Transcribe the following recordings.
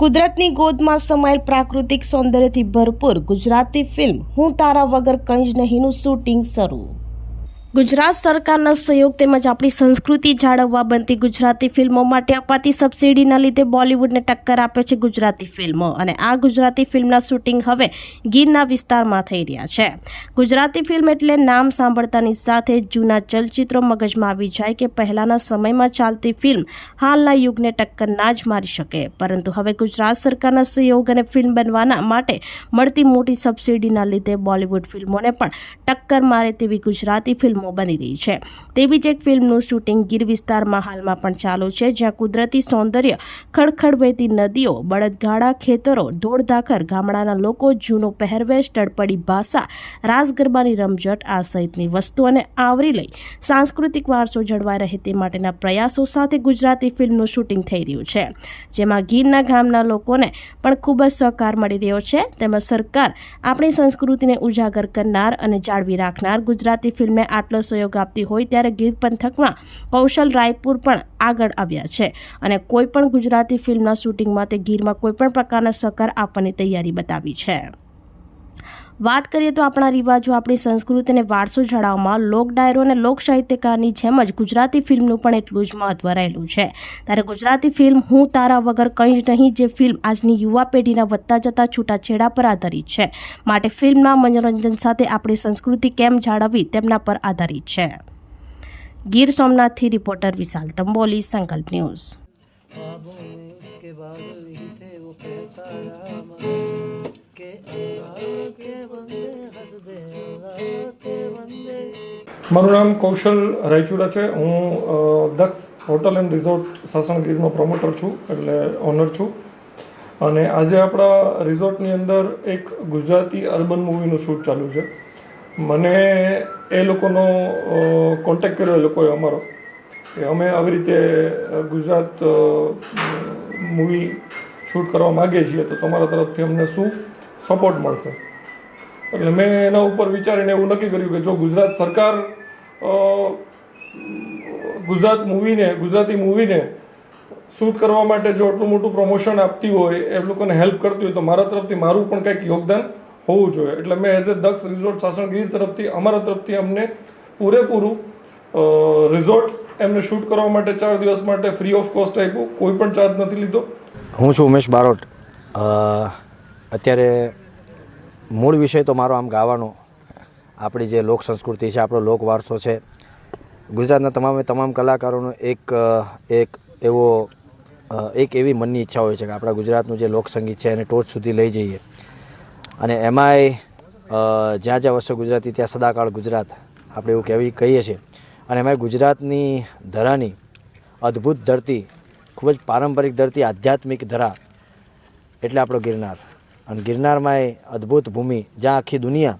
કુદરતની ગોદમાં સમાયેલ પ્રાકૃતિક સૌંદર્યથી ભરપૂર ગુજરાતી ફિલ્મ હું તારા વગર કંઈ જ નહીંનું શૂટિંગ શરૂ. ગુજરાત સરકારના સહયોગ તેમજ આપણી સંસ્કૃતિ જાળવવા બનતી ગુજરાતી ફિલ્મો માટે અપાતી સબસિડીના લીધે બોલિવૂડને ટક્કર આપે છે ગુજરાતી ફિલ્મો. અને આ ગુજરાતી ફિલ્મના શૂટિંગ હવે ગીરના વિસ્તારમાં થઈ રહ્યા છે. ગુજરાતી ફિલ્મ એટલે નામ સાંભળતાની સાથે જૂના ચલચિત્રો મગજમાં આવી જાય કે પહેલાંના સમયમાં ચાલતી ફિલ્મ હાલના યુગને ટક્કર ના જ મારી શકે. પરંતુ હવે ગુજરાત સરકારના સહયોગ અને ફિલ્મ બનવાના માટે મળતી મોટી સબસિડીના લીધે બોલિવૂડ ફિલ્મોને પણ ટક્કર મારે તેવી ગુજરાતી ફિલ્મો બની રહી છે. તેવી જ એક ફિલ્મનું શૂટિંગ ગીર વિસ્તારમાં હાલમાં પણ ચાલુ છે, જ્યાં કુદરતી સૌંદર્ય, ખડખડ વહેતી નદીઓ બળદગાડા ખેતરો, ધોળધાખર ગામડાના લોકો, જૂનો પહેરવેશ, તડપડી ભાષા રાસ ગરબાની રમઝટ આ સહિતની વસ્તુઓને આવરી લઈ સાંસ્કૃતિક વારસો જળવાઈ રહે તે માટેના પ્રયાસો સાથે ગુજરાતી ફિલ્મનું શૂટિંગ થઈ રહ્યું છે. જેમાં ગીરના ગામના લોકોને પણ ખૂબ જ સહકાર મળી રહ્યો છે. તેમજ સરકાર આપણી સંસ્કૃતિને ઉજાગર કરનાર અને જાળવી રાખનાર ગુજરાતી ફિલ્મને આટલો સહયોગ આપતી હોય ત્યારે ગીર પંથકમાં કૌશલ રાયપુર પણ આગળ આવ્યા છે. અને કોઈ પણ ગુજરાતી ફિલ્મના શૂટિંગમાં તે ગીરમાં કોઈ પણ પ્રકારના સહકાર આપવાની તૈયારી બતાવી છે. વાત કરીએ તો આપણા રિવાજો આપણી સંસ્કૃતિ અને વારસો જાળવવામાં લોક ડાયરો અને લોક સાહિત્યકારની જેમ જ ગુજરાતી ફિલ્મનું પણ એટલું જ મહત્વ રહેલું છે. ત્યારે ગુજરાતી ફિલ્મ હું તારા વગર કંઈ જ નહીં, જે ફિલ્મ આજની યુવા પેઢીના વધતા જતા છૂટાછેડા પર આધારિત છે, માટે ફિલ્મના મનોરંજન સાથે આપણી સંસ્કૃતિ કેમ જાળવવી તેમના પર આધારિત છે. ગીર સોમનાથથી રિપોર્ટર વિશાલ તંબોલી, સંકલ્પ ન્યૂઝ. મારું નામ કૌશલ રાયચુડા છે. હું દક્ષ હોટલ એન્ડ રિઝોર્ટ સાસણગીરનો પ્રમોટર છું, એટલે ઓનર છું. અને આજે આપણા રિઝોર્ટની અંદર એક ગુજરાતી અર્બન મૂવીનું શૂટ ચાલુ છે. મને એ લોકોનો કોન્ટેક કર્યો એ લોકોએ અમારો. કે અમે આવી રીતે ગુજરાત મૂવી શૂટ કરવા માગીએ છીએ, તો તમારા તરફથી અમને શું સપોર્ટ મળશે? એટલે મેં એના ઉપર વિચારીને એવું નક્કી કર્યું કે જો ગુજરાત સરકાર ગુજરાત મૂવીને, ગુજરાતી મૂવીને શૂટ કરવા માટે જો આટલું મોટું પ્રમોશન આપતી હોય, એ લોકોને હેલ્પ કરતી હોય, તો મારા તરફથી મારું પણ કંઈક યોગદાન હોવું જોઈએ. એટલે મેં as a Daksh resort Sasan Gir તરફથી, અમારા તરફથી અમને પૂરેપૂરું રિઝોર્ટ એમને શૂટ કરવા માટે ચાર દિવસ માટે ફ્રી ઓફ કોસ્ટ આપ્યું. કોઈ પણ ચાર્જ નથી લીધો. હું છું ઉમેશ બારોટ. અત્યારે મૂળ વિષય તો મારો આમ ગાવાનો. આપણી જે લોક સંસ્કૃતિ છે, આપણો લોક વારસો છે. ગુજરાતના તમામે તમામ કલાકારોનો એક એક એવો એક એવી મનની ઈચ્છા હોય છે કે આપણા ગુજરાતનું જે લોકસંગીત છે એને ટોચ સુધી લઈ જઈએ. અને એમાંય જ્યાં જ્યાં વસ્તુ ગુજરાતી, ત્યાં સદાકાળ ગુજરાત. આપણે એવું કહેવી, કહીએ છીએ. અને એમાંય ગુજરાતની ધરાની અદ્ભુત ધરતી, ખૂબ જ પારંપરિક ધરતી, આધ્યાત્મિક ધરા એટલે આપણો ગિરનાર. અને ગિરનારમાંય અદ્ભુત ભૂમિ, જ્યાં આખી દુનિયા,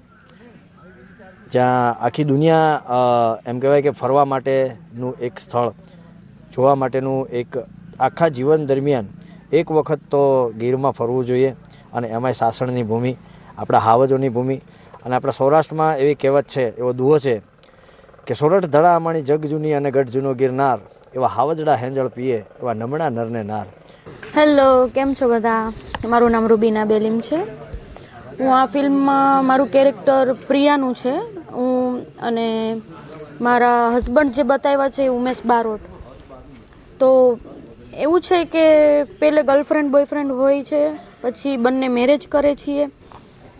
જ્યાં આખી દુનિયા એમ કહેવાય કે ફરવા માટેનું એક સ્થળ, જોવા માટેનું એક આખા જીવન દરમિયાન એક વખત તો ગીરમાં ફરવું જોઈએ અને એમાંય સાસણની ભૂમિ, આપણા હાવજોની ભૂમિ અને આપણા સૌરાષ્ટ્રમાં એવી કહેવત છે, એવો દુહો છે કે સોરઠ ધડા અમાણી જગ જૂની અને ગઢ જૂનો ગિરનાર એવા હાવજડા હેંજળ પીએ, એવા નમણા નરને નાર. હેલો, કેમ છો બધા? મારું નામ રૂબીના બેલીમ છે. હું આ ફિલ્મમાં મારું કેરેક્ટર પ્રિયાનું છે. હું અને મારા હસબન્ડ જે બતાવ્યા છે ઉમેશ બારોટ. તો એવું છે કે પહેલે ગર્લફ્રેન્ડ, બોયફ્રેન્ડ હોય છે, પછી બંને મેરેજ કરે છીએ.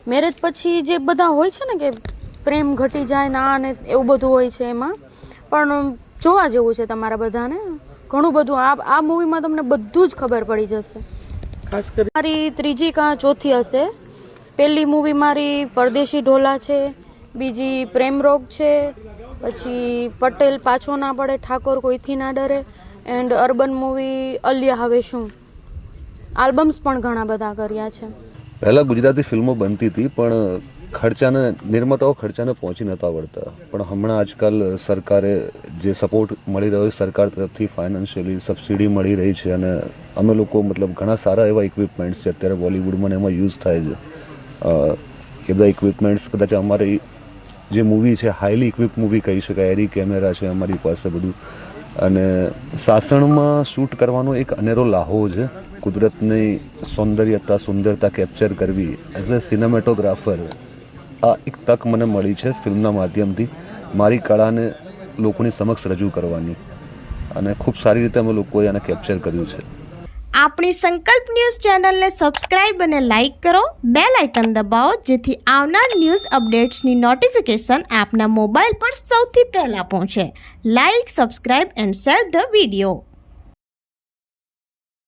મેરેજ પછી જે બધા હોય છે ને કે પ્રેમ ઘટી જાય ના અને એવું બધું હોય છે એમાં. પણ જોવા જેવું છે તમારા બધાને? ઘણું બધું. આ આ મૂવીમાં તમને બધું જ ખબર પડી જશે. ખાસ કરી મારી ત્રીજી કાં ચોથી હશે. પહેલી મૂવી મારી પરદેશી ઢોલા છે બીજી પ્રેમરોગ છે પછી પટેલ પાછો ના પડે ઠાકોર કોઈથી ના ડરે એન્ડ અર્બન મૂવી અલિયા હવે શું? આલ્બમ્સ પણ ઘણા બધા કર્યા છે. પહેલાં ગુજરાતી ફિલ્મો બનતી હતી પણ ખર્ચાને, નિર્માતાઓ ખર્ચાને પહોંચી નહોતા વળતા. પણ હમણાં આજકાલ સરકારે જે સપોર્ટ મળી રહ્યો છે, સરકાર તરફથી ફાઇનાન્શિયલી સબસિડી મળી રહી છે અને અમે લોકો મતલબ ઘણા સારા એવા ઇક્વિપમેન્ટ્સ છે, અત્યારે બોલિવૂડમાં એમાં યુઝ થાય છે. એ બધા ઇક્વિપમેન્ટ્સ કદાચ અમારી જે મૂવી છે હાઈલી ઇક્વિપ મૂવી કહી શકાય, એરી કેમેરા છે અમારી પાસે બધું. અને સાસણમાં શૂટ કરવાનો એક અનેરો લાહો છે, કુદરતની સૌંદર્યતા, સુંદરતા કેપ્ચર કરવી. એઝ અ સિનેમેટોગ્રાફર આ એક તક મને મળી છે ફિલ્મના માધ્યમથી. મારી કળાને લોકોની સમક્ષ રજૂ કરવાની અને ખૂબ સારી રીતે અમે લોકોએ આને કેપ્ચર કર્યું છે. આપણી સંકલ્પ ન્યૂઝ ચેનલને સબસ્ક્રાઇબ અને લાઇક કરો. બે લાઇકન દબાવો જેથી આવનાર ન્યૂઝ અપડેટ્સની નોટિફિકેશન આપના મોબાઈલ પર સૌથી પહેલાં પહોંચે. Like subscribe and share the video